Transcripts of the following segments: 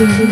It's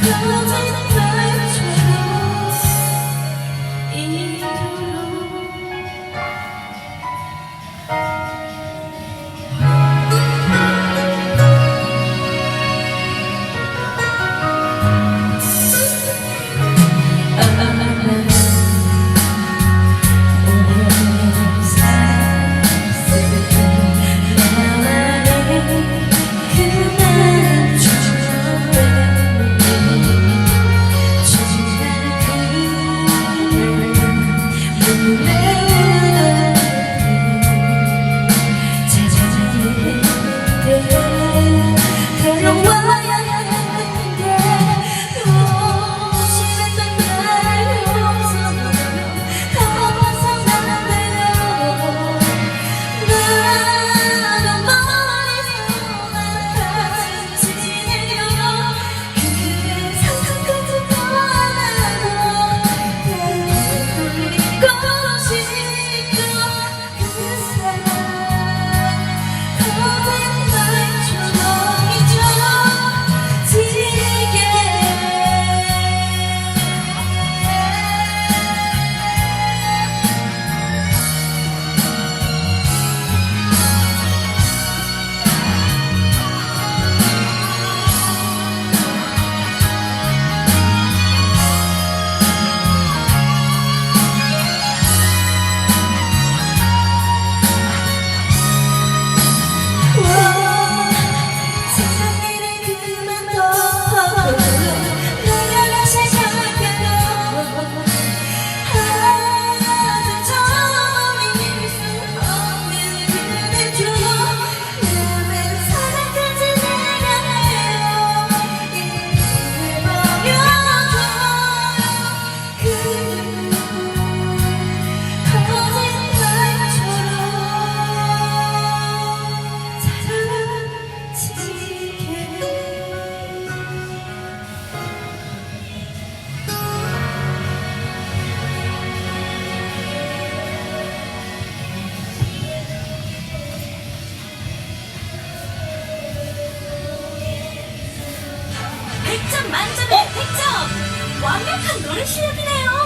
close. 100점 만점에 어? 100점! 완벽한 노래 실력이네요!